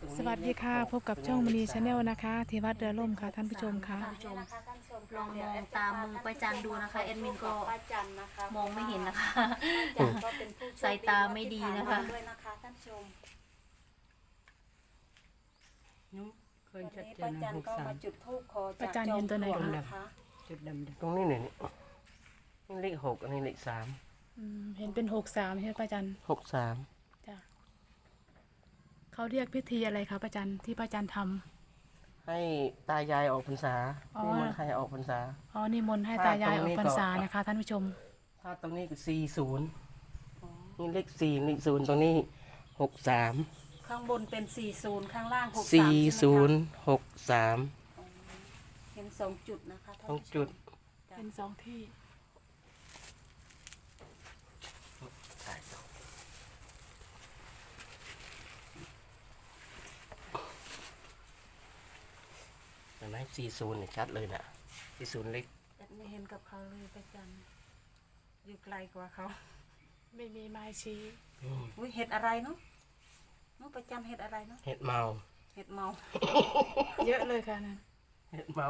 ตรงนี้สวัสดีค่ะ พบกับช่องมณีชาแนลนะคะที่วัดเรือล่มค่ะท่านผู้ชมค่ะ ท่านผู้ชมลองมองตามมือป้าจันดูนะคะแอดมินก็ป้าจันนะคะมองไม่เห็นนะคะป้าจันก็เป็นผู้โชคสายตาไม่ดีนะคะด้วยนะคะท่านผู้ชมนุ้งเคยวันชัดนี้เจป้านจันะนหกก็สามมาจุดธูปขอจากป้าจันเห็นตัวไหนจอมปลวกคะ นะคะจุดดำตรงนี้เนี่ยนี่นี่เลขหกอันนี้เลขสามอืมเห็นเป็นหกสามใช่ไหมป้าจัน หกสามจ้ะ เขาเรียกพิธีอะไรคะป้าจันที่ป้าจันทำ ให้ตายายออกพรรษาอ๋อ นี่มันใครออกพรรษา อ๋อนิมนต์ให้ตายายออกพรรษานะคะ ท่านผู้ชม ถ้าตรงนี้คือสี่ศูนย์นี่เลขสี่เลขศูนย์ตรงนี้หกสามข้างบนเป็น 40 ข้างล่าง63สี่ใช่ไหมศูนย์คะหกสามเห็นสองจุดนะคะท่านต้องผู้ชจุมดเป็นสองที่ ห็นไหมสี่ศูนย์เนี่ยชัดเลยนะสี่ศูนย์เล็กไม่เห็นกับเขาเลยป้าจันอยู่ไกลกว่าเขาไม่มีไม้ชี้อืมอุ้ยเห็ดอะไรเนาะน้องป้าจันเห็ดอะไรเนาะเห็ดเมา เห็ดเมาเยอะเลยค่ะนั่นเห็ดเมา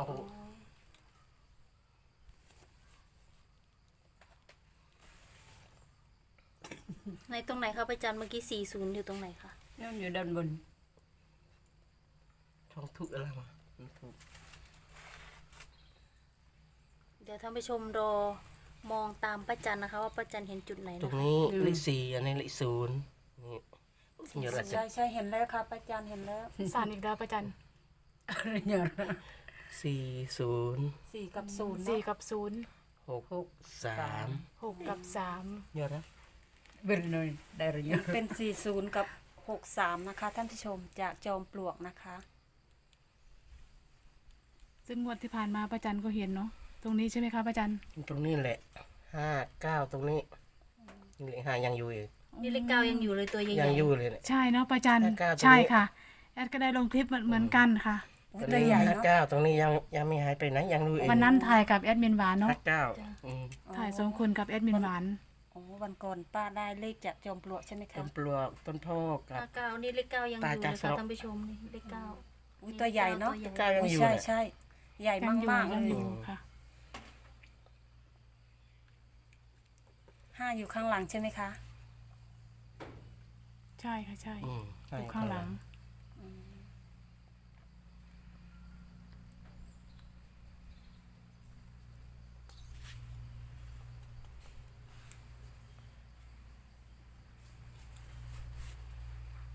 ในตรงไหนคะป้าจันเมื่อกี้ 40 อยู่ตรงไหนคะนี่มันอยู่ด้านบน ท้องทุกข์อะไรมาท้องทุกข์ เดี๋ยวท่านผู้ชมรอมองตามป้าจันนะคะ ว่าป้าจันเห็นจุดไหนตรนะงคะนี้เลขสี่อันนี้เลขศูนย์นี่เยอะละใช่ใช่เห็นแล้วค่ะป้าจันเห็นแล้วสารอีกแล้วป้าจันเนี่ยสี่ศูนย์สี่กับศูนย์สี่เนาะกับศูนย์หกสามหกกับสามเยอะนะเป็นเลยได้หรือยังเป็น40กับ63นะคะ ท่านผู้ชมจากจอมปลวกนะคะ ซึ่งงวดที่ผ่านมาป้าจันก็เห็นเนาะตรงนี้ใช่ไหมคะป้าจันตรงนี้แหละห้าเก้าตรงนี้นี่เลขห้ายังอยู่อีกนี่เลขเก้ายังอยู่เลยตัวใหญ่ยังอยู่เลยเนี่ย ใช่เนาะป้าจันห้าเก้าตรงนี้ใช่ค่ะแอดก็ได้ลงคลิปเหมือนเหมือนกันค่ะ อุ้ยตัวใหญ่ห้าเนาะเก้าตรงนี้ยังยังไม่หายไปไหนยังอยู่เองวันนั้นถ่ายกับแอดมินหวานเนาะห้าเก้าอืมถ่ายสองคนกับแอดมินหวานโอ้วันก่อนป้าได้เลขจากจอมปลวกใช่ไหมต้คะนปลวกต้นโพกกับ ห้าเก้านี่เลขเก้ายังอยู่ตาเลจากยสค่ะระท่านผู้ชมนี่เลขเก้าอุ้ยตัวใหญ่เนาะตัวใหญ่เก้ายังอุ้ยอยู่ใช่เนี่ยใช่ ใหญ่ยังอยู่มากๆเลยังยอยู่ค่ะ ห้าอยู่ข้างหลังใช่ไหมคะใช่ค่ะใช่อืมอยู่ข้างหลัง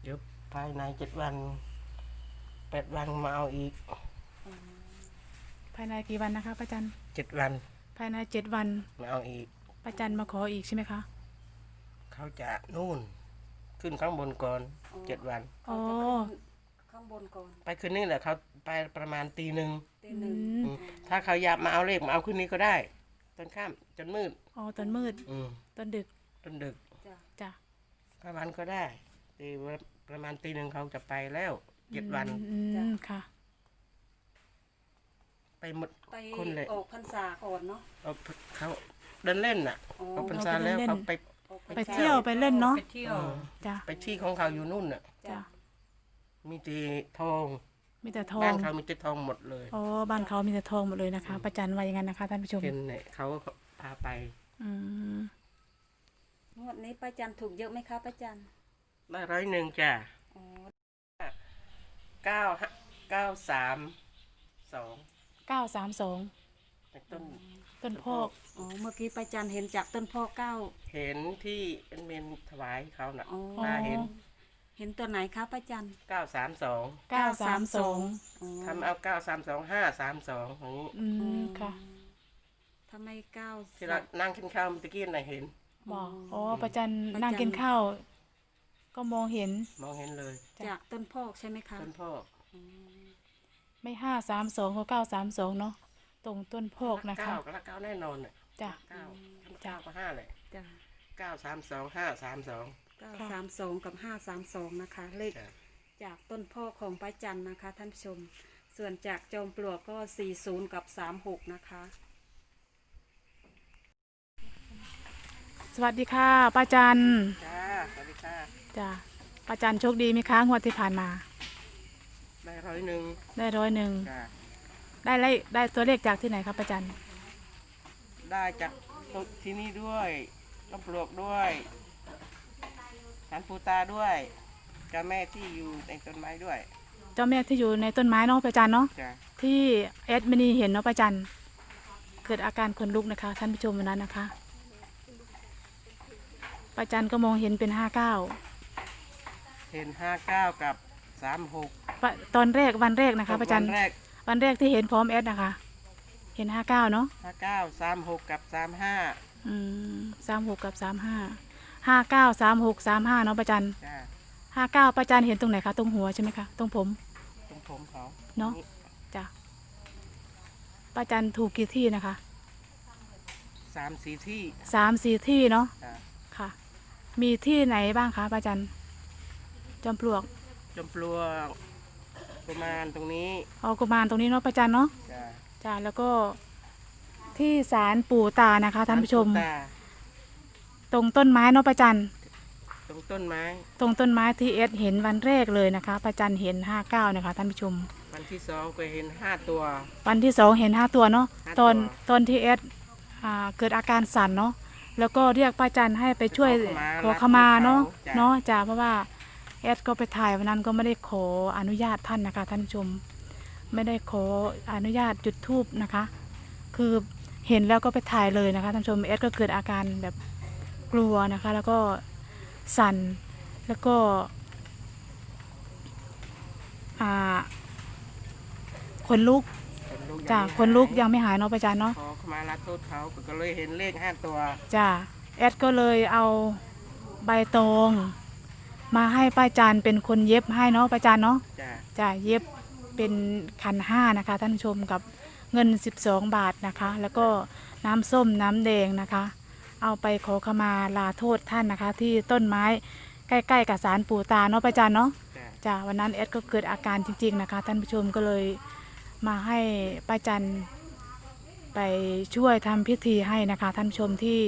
เดี๋ยวภายในเจ็ดวันแปดวันมาเอาอีก ภายในกี่วันนะคะป้าจันเจ็ดวันภายในเจ็ดวันมาเอาอีก ป้าจันมาขออีกใช่ไหมคะ เขาจะนู่น ขึ้นข้างบนก่อนเจ็ดวัน อ๋อข้างบนก่อนไปคืนนี้แหละเขาไปประมาณตีหนึ่งตีอืหนึ่งมอืมถ้าเขาอยากมาเอาเลขมาเอาคืนนี้ก็ได้ตอนค่ำจนมืด อ๋อตอนมืดอืมตอนดึกจนดึกจ้ะจ้ะประมาณก็ได้ตีว่าประมาณตีหนึ่งเขาจะไปแล้วเจ็ดวัน อืมค่ะ ไปหมดไปคนเลยออกพรรษาก่อนเนาะเอาเขาเดินเล่นน่ะอ๋อออกพรรษาแล้วเดินเล่นเขาไป ออกพรรษาไปเที่ยวไปเล่นเนาะไปเที่ยวจ้ะไปที่ของเขาอยู่นู่นน่ะ จ้ะมีตีทอง มีแต่ทอบ้างนเขามีแต่ทองหมดเลยอ๋อบ้านเขามีแต่ทองหมดเลยนะคะป้าจันว่าอย่างนั้นนะคะท่านผู้ชมเห็นเนี่ยเขาก็พาไป อืมงวดนี้ป้าจันถูกเยอะไหมคะป้าจันได้ร้อยหนึ่งจ้ะอ๋อเก้าห้าเก้าสามสอง เก้าสามสองจากต้นต้นโพกอ๋อเมื่อกี้ป้าจันเห็นจากต้นพ่อเก้าเห็นที่เป็นเมนถวายเขาน่ะอ๋อตาเห็นเห็นตัวไหนคะป้าจันเก้าสามสองเก้าสามสองอ๋อทำเอาเก้าสามสองห้าสามสองอย่างนี้อืมค่ะทำไมเก้าที่เรานั่งกินข้าวเมื่อกี้น่ะเห็นบอกอ๋อป้าจันป้าจันนั่งกินข้าวก็มองเห็นมองเห็นเลย จากต้นพอกใช่ไหมคะต้นพ่อ ไม่ห้าสามสองก็เก้าสามสองเนาะตรงต้นโพกนะเก้าคะก็ละเก้าแน่นอนน่ะจ้ะ เก้าทั้งเก้าก็ห้าเลยจ้ะเก้าสามสองห้าสามสอง เก้าค่ะสามสองกับห้าสามสองนะคะ เลขจ้ะจากต้นพ่อของป้าจันนะคะ ท่านผู้ชม ส่วนจากจอมปลวกก็สี่ศูนย์กับสามหกนะคะ สวัสดีค่ะป้าจันจ้าสวัสดีค่ะ จ้ะป้าจันโชคดีไหมคะงวดที่ผ่านมา ได้ร้อยหนึ่งได้ร้อยหนึ่งจ้ะได้เลขได้ตัวเลขจากที่ไหนครับป้าจันได้จากตรงที่นี่ด้วยลำปลวกด้วยสันปูตาด้วยเจ้าแม่ที่อยู่ในต้นไม้ด้วยเจ้าแม่ที่อยู่ในต้นไม้เนาะป้าจันเนาะจ้ะที่แอดมินีเห็นเนาะป้าจันเกิดอาการขนลุกนะคะ ท่านผู้ชมวันนั้นนะคะป้าจันก็มองเห็นเป็นห้าเก้าเห็นห้าเก้ากับ สามหกตอนแรกวันแรกนะคะป้าจันวันแรกวันแรกที่เห็นพร้อมแอดนะคะ เห็นห้าเก้าเนาะห้าเก้าสามหกกับสามห้าอืมสามหกกับสามห้าห้าเก้าสามหกสามห้าเนาะป้าจันจ้ะห้าเก้าป้าจันเห็นตรงไหนคะตรงหัวใช่ไหมคะตรงผม ตรงผมเขาเนาะ จ้ะป้าจันถูกกี่ที่นะคะสามสี่ที่สามสี่ที่เนาะจ้ะค่ะ มีที่ไหนบ้างคะป้าจันจอมปลวก จมปลวกประมาณตรงนี้เอากุมารตรงนี้เนาะป้าจันเนาะจ้ะจ้ะแล้วก็ที่ศาลปู่ตานะคะท่านผู้ชม ตาตรงต้นไม้เนาะป้าจันตรงต้นไม้ ตรงต้นไม้ที่เอสเห็นวันแรกเลยนะคะป้าจันเห็นห้าเก้านะคะท่านผู้ชม วันที่สองก็เห็นห้าตัว วันที่สองเห็นห้าตัวเนาะห้าตอนตัวตอนที่เอสอ่าเกิดอาการสั่นเนาะแล้วก็เรียกป้าจันให้ไปช่วยขขออขขมามาเนาะจ้ะเนาะจ้าเพราะว่า เอสก็ไปถ่ายวันนั้นก็ไม่ได้ขออนุญาตท่านนะคะ ท่านผู้ชม ไม่ได้ขออนุญาตจุดทูบนะคะ คือเห็นแล้วก็ไปถ่ายเลยนะคะท่านผู้ชมเอสก็เกิดอาการแบบกลัวนะคะ แล้วก็สั่นแล้วก็อ่าขนลุกคนลุกจ้ะยังไม่คนลุกหายังไม่หายเนาะป้าจันเนาะขอขมาลาโทษเขาก็เลยเห็นเลขห้าตัวจ้ะแอดก็เลยเอาใบตอง มาให้ป้าจันเป็นคนเย็บให้เนาะป้าจันเนาะจ้ะจ้ะเย็บเป็นคันห้านะคะ ท่านผู้ชมกับเงิน 12 บาทนะคะ แล้วก็น้ำส้มน้ำแดงนะคะ เอาไปขอขมาลาโทษท่านนะคะ ที่ต้นไม้ใกล้ๆกับศาลปู่ตาเนาะป้าจันเนาะจ้ะจ้ะวันนั้นแอดก็เกิดอาการจริง ๆนะคะ ท่านผู้ชมก็เลยมาให้ป้าจันไปช่วยทำพิธีให้นะคะ ท่านผู้ชมที่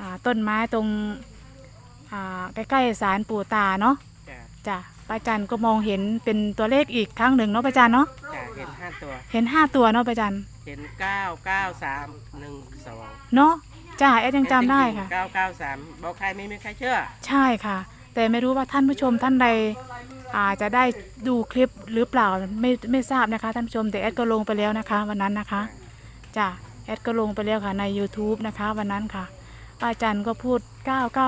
อ่าต้นไม้ตรง อ่าใกล้ๆศาลปู่ตาเนาะจ้ะจ้ะป้าจันก็มองเห็นเป็นตัวเลขอีกครั้งหนึ่งเนาะป้าจันเนาะจ้ะเห็นห้าตัว เห็นห้าตัวเนาะป้าจันเห็นเก้าเก้าสามหนึ่งสองเนาะจ้าแอดยังจำได้ค่ะ เก้าเก้าสามบอกใครไม่มีใครเชื่อ ใช่ค่ะ แต่ไม่รู้ว่าท่านผู้ชมท่านใดอาจจะได้ดูคลิปหรือเปล่าไม่ไม่ทราบนะคะท่านผู้ชมแต่แอดก็ลงไปแล้วนะคะ วันนั้นนะคะจ้ะแอดก็ลงไปแล้วค่ะใน YouTube นะคะ วันนั้นค่ะ ป้าจันก็พูด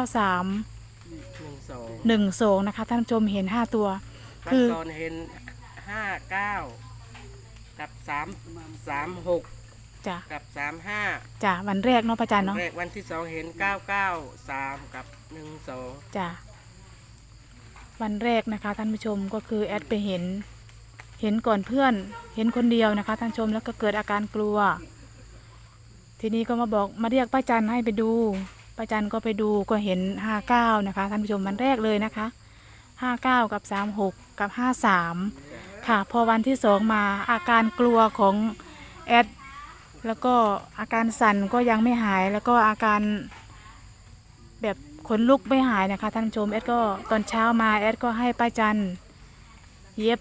993 หนึ่งสอง1 2นะคะ ท่านผู้ชมเห็น 5 ตัววันคือก่อนเห็นห้าเก้ากับสามสามหกจ้ะกับสามห้าจ้ะวันแรกเนาะป้าจันเนาะแรกวันที่สองเห็นเก้าเก้าสามกับหนึ่งสองจ้ะวันแรกนะคะ ท่านผู้ชมก็คือแอดไปเห็น เห็นก่อนเพื่อน เห็นคนเดียวนะคะ ท่านผู้ชมแล้วก็เกิดอาการกลัว ทีนี้ก็มาบอกมาเรียกป้าจันให้ไปดูป้าจันก็ไปดูก็เห็นห้าเก้านะคะท่านผู้ชมวันแรกเลยนะคะห้าเก้ากับสามหกกับห้าสามค่ะพอวันที่สองมาอาการกลัวของแอดแล้วก็อาการสั่นก็ยังไม่หายแล้วก็อาการแบบขนลุกไม่หายนะคะท่านผู้ชมแอดก็ตอนเช้ามาแอดก็ให้ป้าจันเย็บ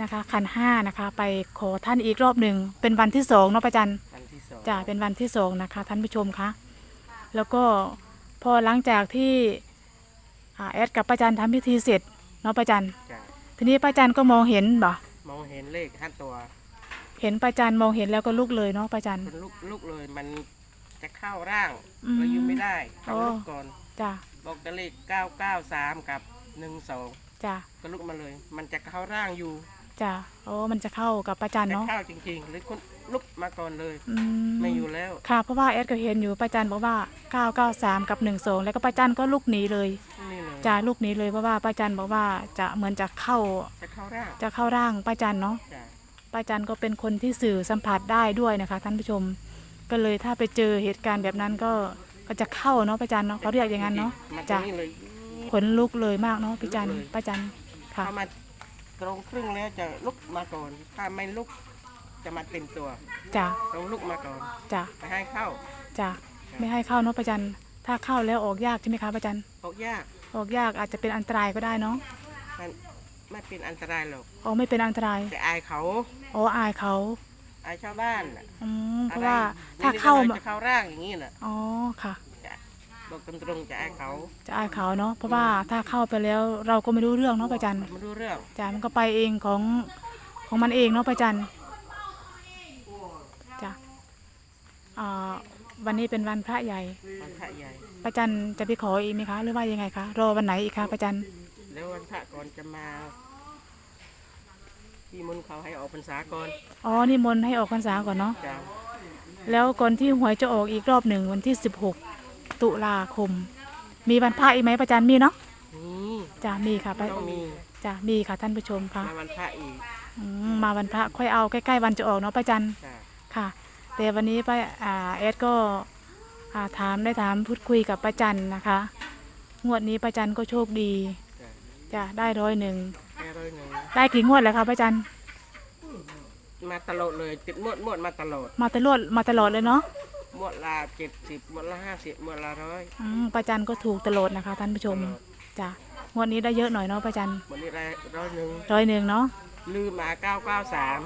นะคะคันห้านะคะ ไปขอท่านอีกรอบหนึ่งเป็นวันที่สองเนาะป้าจันวัน ที่สองจ้ะเป็นวันที่สองนะคะ ท่านผู้ชมคะแล้วก็พอหลังจากที่อ่าแอดกับป้าจันทำพิธีเสร็จเนาะป้าจันจ้ะทีนี้ป้าจันก็มองเห็นบ่มองเห็นเลขห้าตัวเห็นป้าจันมองเห็นแล้วก็ลุกเลยเนาะป้าจัน มันลุกลุกเลยมันจะเข้าร่างอืมเราอยู่ไม่ได้ต้องอ๋อลุกก่อนจ้ะบอกแต่เลขเก้าเก้าสามกับหนึ่งสองจ้ะก็ลุกมาเลย มันจะเข้าร่างอยู่ จ้ะโอ้มันจะเข้ากับป้าจันจะเนาะเข้าจริง ๆ หรือคน ลุกมาก่อนเลย อืไม่อยู่แล้วค่ะ เพราะว่าแอดก็เห็นอยู่ป้าจันบอกว่า 993 กับ 12 แล้วก็ป้าจันก็ลุกหนีเลยนี่เลยจะลุกหนีเลยเพราะว่าป้าจันบอกว่าจะเหมือนจะเข้าจะเข้าร่างจะเข้าร่างป้าจันเนาะ จ้ะป้าจันก็เป็นคนที่สื่อสัมผัสได้ด้วยนะคะท่านผู้ชม ก็เลยถ้าไปเจอเหตุการณ์แบบนั้นก็ก็จะเข้าเนาะป้าจันเนาะเขาเรียกอย่างนั้นเนาะมาตรจ้ะงนี้เลยขนลุกเลยมากเนาะพี่จันป้าจันค่ะ เข้ามาตรงครึ่งแล้วจะลุกมาก่อน ถ้าไม่ลุก จะมาเต็มตัวจ้ะต้องลุกมาก่อนจ้ะไปให้เข้าจ้ะไม่ให้เข้าเนาะป้าจันถ้าเข้าแล้วออกยากใช่ไหมคะป้าจันออกยากออกยากอาจจะเป็นอันตรายก็ได้เนาะมันไม่เป็นอันตรายหรอกอ๋อไม่เป็นอันตรายแต่อายเขาอ๋ออายเขาอายชาวบ้านน่ะอืมเพอราะว่านิดๆถ้าเข้าหน่อยมาๆจะเข้าร่างอย่างนี้น่ะอ๋อค่ะจะบอกตรงๆจะอายเขาจะอายเขาเนาะเพราะว่าถ้าเข้าไปแล้วเราก็ไม่รู้เรื่องเนาะประจันไม่รู้เรื่องจ้ะมันก็ไปเองของของมันเองเนาะประจันจ้ะ อ่าวันนี้เป็นวันพระใหญ่วันพระใหญ่ ประจันจะไปขออีกไหมคะ หรือว่ายังไงคะรอวันไหนอีกคะประจันแล้ววันพระก่อนจะมาพี่มนต์เขาให้ออกพรรษาก่อนอ๋อนี่มนต์ให้ออกพรรษาก่อนเนาะจ้ะแล้วก่อนที่หวยจะออกอีกรอบหนึ่งวันที่ 16 ตุลาคม มีวันพระอีกไหมประจันมีเนาะนี่จ้ะมีค่ะไปต้องมีจ้ะมีค่ะท่านผู้ชมค่ะมาวันพระอีกอืมมาวันพระค่อยเอาใกล้ๆวันจะออกเนาะประจันจ้ะค่ะ แต่วันนี้ป้าอ่าเอสก็อ่าถามได้ถามพูดคุยกับป้าจันนะคะ งวดนี้ป้าจันก็โชคดีจ้ะจะได้ร้อยหนึ่งแค่ร้อยหนึ่งได้กี่งวดแล้วคะป้าจันมาตลอดเลยติดมวดมวดมาตลอด มาตลอดมาตลอดเลยเนาะมวดละเจ็ดสิบมวดละห้าสิบมวดละร้อยอืมป้าจันก็ถูกตลอดนะคะ ท่านผู้ชมตลอดจ้ะงวดนี้ได้เยอะหน่อยเนาะป้าจันวันนี้ได้ร้อยหนึ่งร้อยหนึ่งเนาะลืมมาเก้าเก้าสาม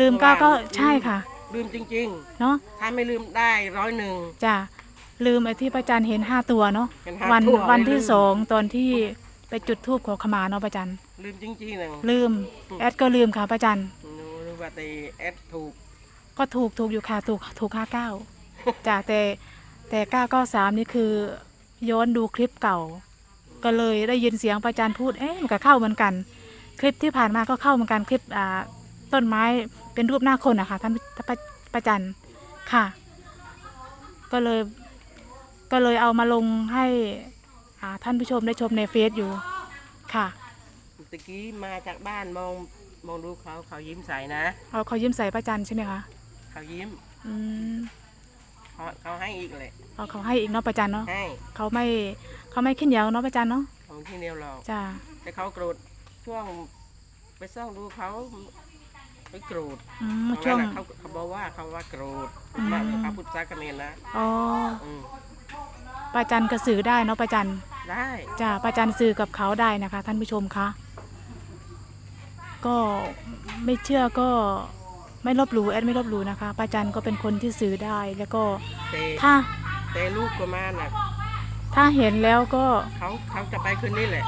ลืมก็ก็ใช่ค่ะ ลืมจริง เนาะๆ ถ้าไม่ลืมได้ร้อยหนึ่ง จ้ะลืมไอ้ที่ป้าจันเห็นห้าตัวเนาะเห็นห้าวันตัววันเลยที่ลืม สองตอนที่ไปจุดธูปขอขมาเนาะป้าจันลืมจริงๆหนึ่งลืมแอดก็ลืมค่ะป้าจันหนูรู้ว่าแต่แอดถูกก็ถูกถูกอยู่ค่ะถูกถูกห้าเก้าจ้ะแต่แต่เก้าเก้าสามนี่คือย้อนดูคลิปเก่า ก็เลยได้ยินเสียงประจันพูดเอ๊ะมันก็เข้าเหมือนกัน คลิปที่ผ่านมาก็เข้าเหมือนกันคลิปอ่าต้นไม้ เป็นรูปหน้าคนนะคะท่านประประจันค่ะ ก็เลยก็เลยเอามาลงให้อ่าท่านผู้ชมได้ชมในเฟซอยู่ค่ะตะกี้มาจากบ้านมองมองดูเขาเขายิ้มใสนะเอาเขายิ้มใส่ประจันใช่ไหมคะเขายิ้มอืมเขาเขาให้อีกเลยเอาเขาให้อีกเนาะประจันเนาะให้เขาไม่เขาไม่ขี้เหนียวเนาะประจันเนาะของที่เดียวเราจ้าแต่เขาโกรธช่วงไปซ่องดูเขา ไปโกรธอืมตอนช่วงนั้นน่ะเขาเขาบอกว่าเขาว่าโกรธอืมมาเขาพูดซากันเนนะอ๋ออืมประจันก็สื่อได้เนาะประจันได้จ้าประจันสื่อกับเขาได้นะคะ ท่านผู้ชมคะก็ไม่เชื่อก็ไม่ลบหลู่แอดไม่ลบหลู่นะคะประจันก็เป็นคนที่สื่อได้แล้วก็แต่ถ้าแต่ลูกก็มาน่ะถ้าเห็นแล้วก็เขาเขาจะไปคืนนี้แหละ